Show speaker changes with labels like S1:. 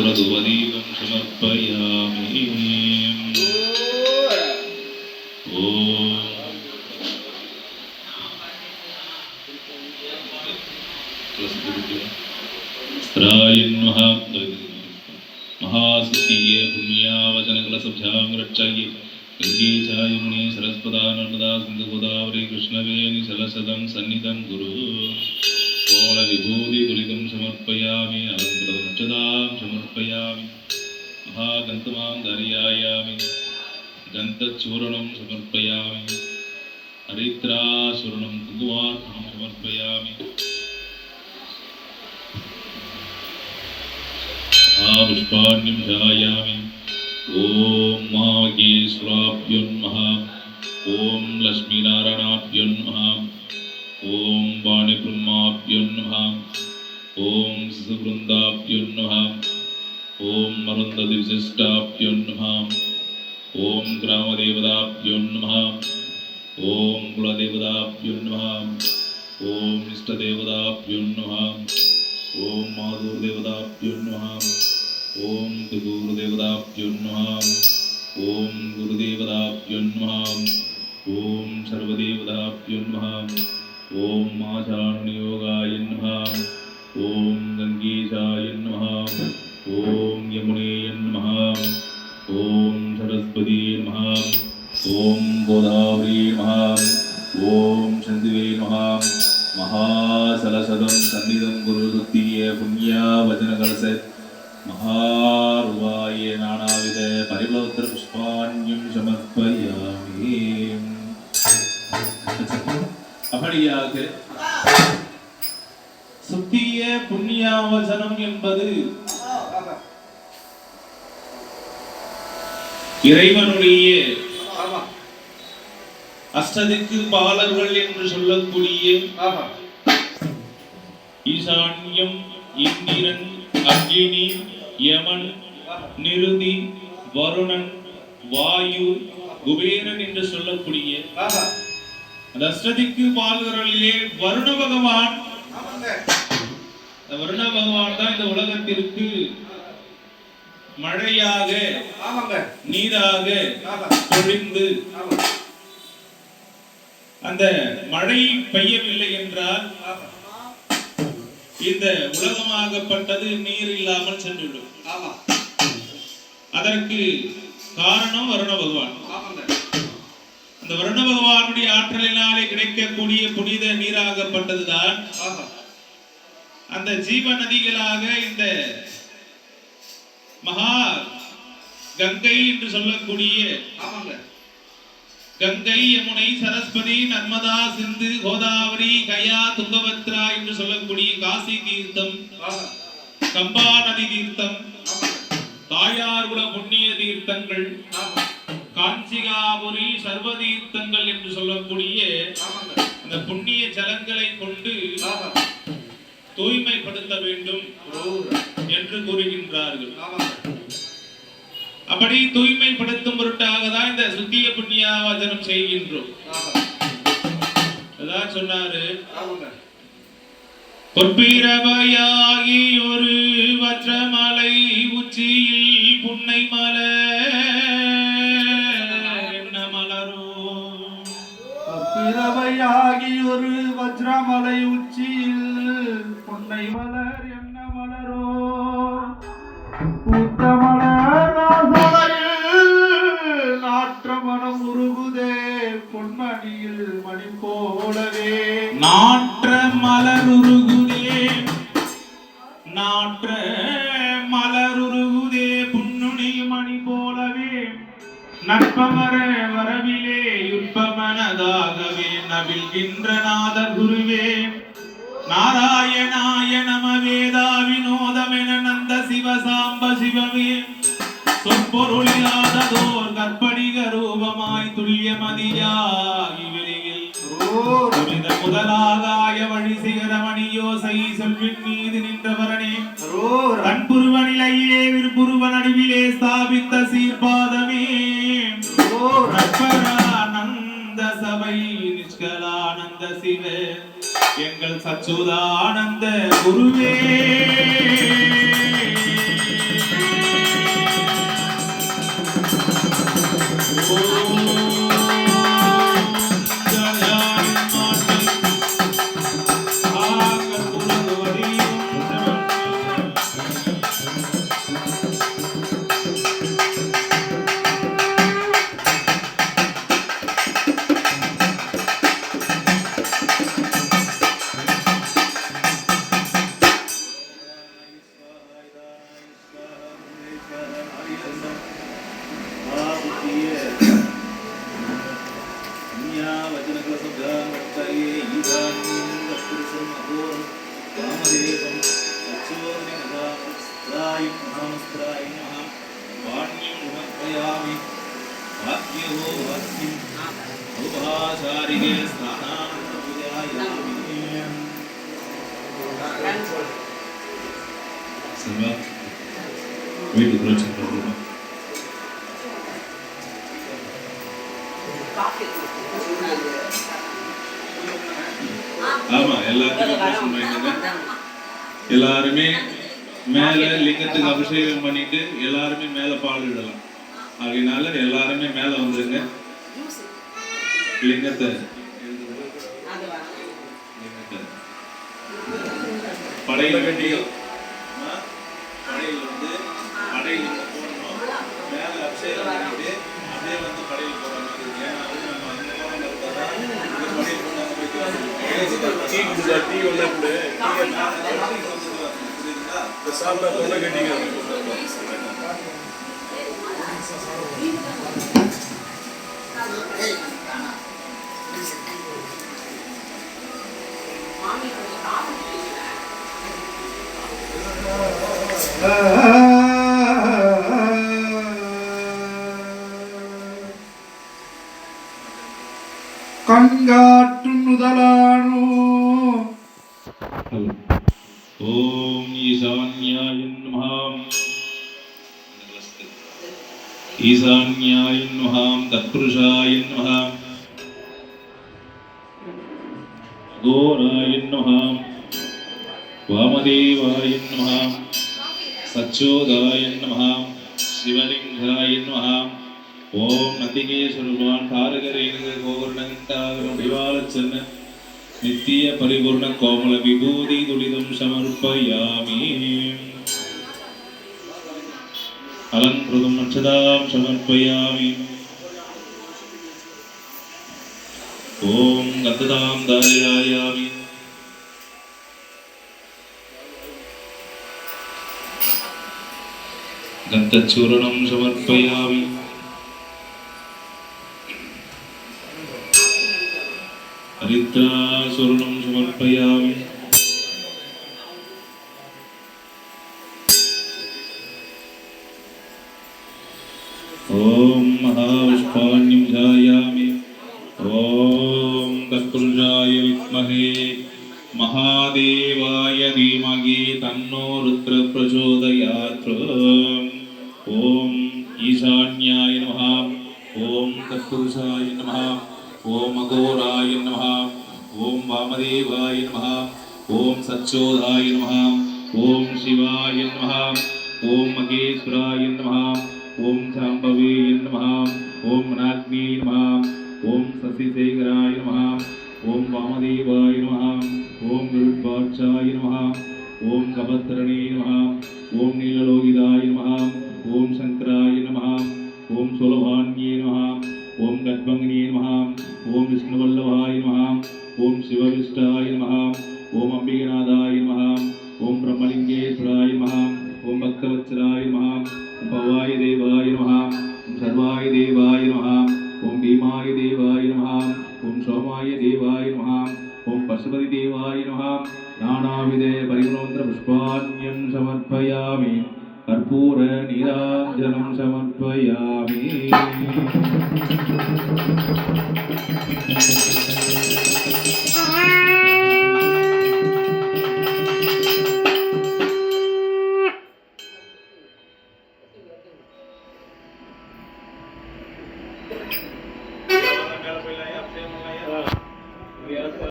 S1: कर्पूरधुवदीपं समर्पयामि ॐ स्त्रायन्मः महासुतीय पुण्यावचनकलसभ्यां रक्षायै गङ्गे चायमुने सरस्वता नर्मदा सिन्धुगोदावरी कृष्णवेणि सलसदं सन्निधं गुरु कोमलविभूतिदुलितं समर्पयामि अलङ्कृतमुच्चतां समर्पयामि महागन्तमां धारयामि गन्तचूर्णं समर्पयामि हरिद्राचूर्णं कुङ्कुमार्पणं समर्पयामि पुष्पाण्यं ध्यायामि ॐ मागेश्वराभ्युन्मः ॐ लक्ष्मीनारायणाभ्युन्मः ॐ वाणिब्रह्माभ्युन्नः ॐ सुवृन्दाभ्युन्नः ॐ मरुन्ददिविशिष्टाभ्युन्नः ॐ ग्रामदेवताभ्युन्नः ॐ कुलदेवताभ्युन्नः ॐ इष्टदेवताभ्युन्नः ॐ माधुर्देवताभ्युन्नः ॐ ओम ॐ गुरुदेवताभ्युन्नः ॐ सर्वदेवताभ्युन्नः ॐ माशानुयोगाय नमः ॐ गङ्गीशाय नमः ॐ यमुनेय नमः ॐ सरस्वती नमः ॐ गोदावरी नमः ॐ चन्दिवे नमः महासलसदं सन्निधं गुरु அப்படியாக சுத்திய புண்ணியாவசனம் என்பது இறைவனுடைய அஷ்டதிக்கு பாலர்கள் என்று சொல்லக்கூடிய ஈசான்யம் இந்திரன் அக்னி யமன் நிருதி வருணன் வாயு குபேரன் என்று சொல்லக்கூடிய அந்த அஷ்டதிக்கு பாலர்களிலே வருண பகவான். வருண பகவான் தான் இந்த உலகத்திற்கு மழையாக நீராக பொழிந்து அந்த மழை பெய்யவில்லை என்றால் இந்த உலகமாகப்பட்டது நீர் இல்லாமல் சென்றுவிடும். அதற்கு காரணம் வருண பகவான். அந்த வருண பகவானுடைய ஆற்றலினாலே கிடைக்கக்கூடிய புனித நீராகப்பட்டதுதான் அந்த ஜீவ நதிகளாக இந்த மகா கங்கை என்று சொல்லக்கூடிய கங்கை யமுனை சரஸ்வதி நர்மதா சிந்து கோதாவரி கயா துங்கபத்ரா என்று சொல்லக்கூடிய காசி தீர்த்தம் கம்பா நதி தீர்த்தம் தாயார்குல புண்ணிய தீர்த்தங்கள் காஞ்சிகாபுரி சர்வதீர்த்தங்கள் என்று சொல்லக்கூடிய அந்த புண்ணிய ஜலங்களை கொண்டு தூய்மைப்படுத்த வேண்டும் என்று கூறுகின்றார்கள். அப்படி தூய்மைப்படுத்தும் பொருட்டாக தான் இந்த சுத்திய புண்ணியாவச்சனம் செய்கின்றோம். அதான் சொன்னாரு. பொற்பிரபையாகி ஒரு
S2: மனம் உருகுதே பொன்மணியில் மணி போலவே.
S1: நாற்ற மலருருகுதே நாற்ற மலருருகுதே புன்னுணி மணி போலவே. நட்பமர வரவிலே யுற்பமனதாகவே நவில்கின்ற நாத குருவே. நாராயணாய நம வேதா வினோதமென நந்த சிவசாம்ப சிவமே. சொற்பொருளிலாததோர் துல்லியமதியாகி வெளியில் புனித முதலாகாய வழி சிகரமணியோசை சொல்வின் மீது நின்றவரனே. கண்புருவ நிலையிலே விருப்புருவ நடுவிலே ஸ்தாபித்த சீர்பாதமே. நந்த சபை நிஷ்கலானந்த சிவ எங்கள் சச்சுதானந்த குருவே. வீட்டுக்கு பிரச்சனை ஆமா எல்லாத்துக்கும் எல்லாருமே மேல லிங்கத்துக்கு அபிஷேகம் பண்ணிட்டு எல்லாருமே மேல பால் அதனால எல்லாருமே மேல வந்துருங்க. லிங்கத்தை படையில கட்டி படையில் வந்து படையில் இங்க போடணும் மேல அபிஷேகம் பண்ணிட்டு அப்படியே வந்து படையில் இருக்கு. ஏன்னா வந்து நம்ம அந்த கோலம் இருந்தாதான் இங்க படையில் கொண்டாந்து வைக்கிறோம்.
S3: டீ குடிச்சா டீ ஒண்ணா கொடு.
S1: புரியுதுங்களா?
S3: சாப்பிட தொண்டை கட்டிங்க
S2: கண்காட்டும் முதலானோ
S1: ஓம் ஈசான்யாய நமஹ ஈசான்யாய நமஹ தத்புருஷாய நமஹ அகோராய நமஹ வாமதேவாய நமஹ சச்சோதாய நமஹ சிவலிங்காய நமஹ ஓம் நந்திகே சொல்வான் தாரகரேணுக கோவர்ணகண்டாகரம் விவாலச்சன்ன நித்திய பரிபூர்ண கோமல விபூதி துடிதம் சமர்ப்பயாமி. அலங்கிருதம் அச்சதாம் சமர்ப்பயாமி. ஓம் கந்ததாம் தாரயாயாமி. கந்தச்சூரணம் சமர்ப்பயாமி. ധൃഷ്ടാ സ്വർണം സമർപ്പയാമി. ഓം മഹാപുഷ്പാണ്യം ധ്യായാമി ഓം കസ്തുരായ വിദ്മഹേ മഹാദേവായ ധീമഹി തന്നോ രുദ്ര പ്രചോദയാത് ഓം ഈശാന്യായ നമഃ. ഓം കസ്തുരുഷായ നമഃ. ഓം അഘോരായ നമഃ. ఓం వామదేవాయ నమ ఓం సచ్చోదాయ నమ ఓం శివాయ నమ ఓం మహేశ్వరాయ నమ ఓం శాంభవే నమ ఓం నాగ్నే నమ ఓం శశిశేఖరాయ నమ ఓం వామదేవాయ నమ ఓం నిరుద్భాక్షాయ నమ ఓం కభద్రణే నమ ఓం
S4: నీలలోకి